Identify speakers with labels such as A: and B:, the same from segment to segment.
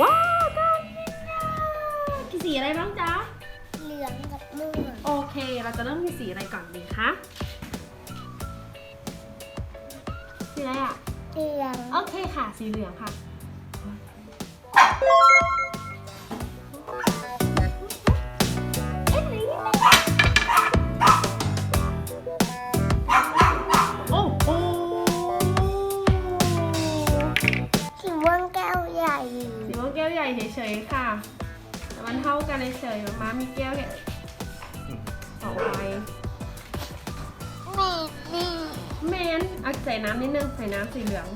A: ว
B: ้าวกัลีสีอะไรบ้างจ๊ะ
A: เหลืองกับม่วงโ
B: อเค เราจะเริ่มที่สีอะไรก่อนดีคะ สีอะไรอะ เ
A: หลือง โอ
B: เคค่ะ สีเหลืองค่ะ ใหญ่เฉยๆค่ะ แต่มันเท่ากันเฉยๆม้ามีแก้วแค่สองใบ
A: แม่แม่
B: แมนเอาใส่น้ำนิดนึงใส่น้ำสีเหลือง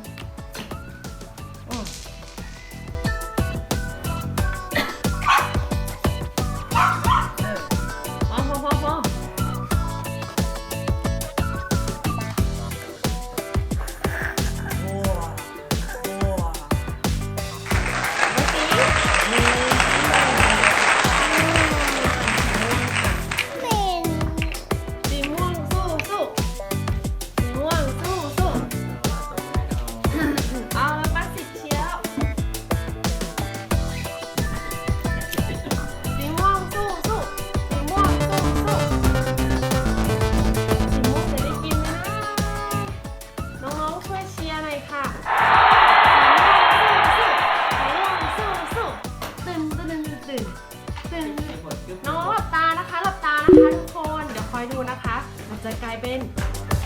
B: จะกลายเป็น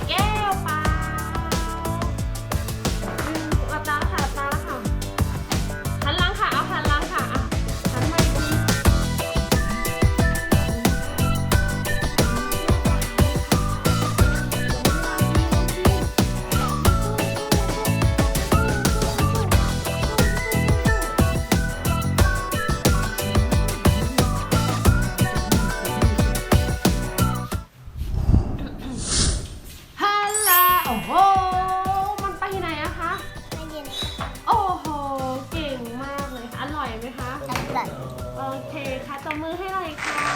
B: แก้วปลา โอเคค่ะตบมือให้เลยค่ะ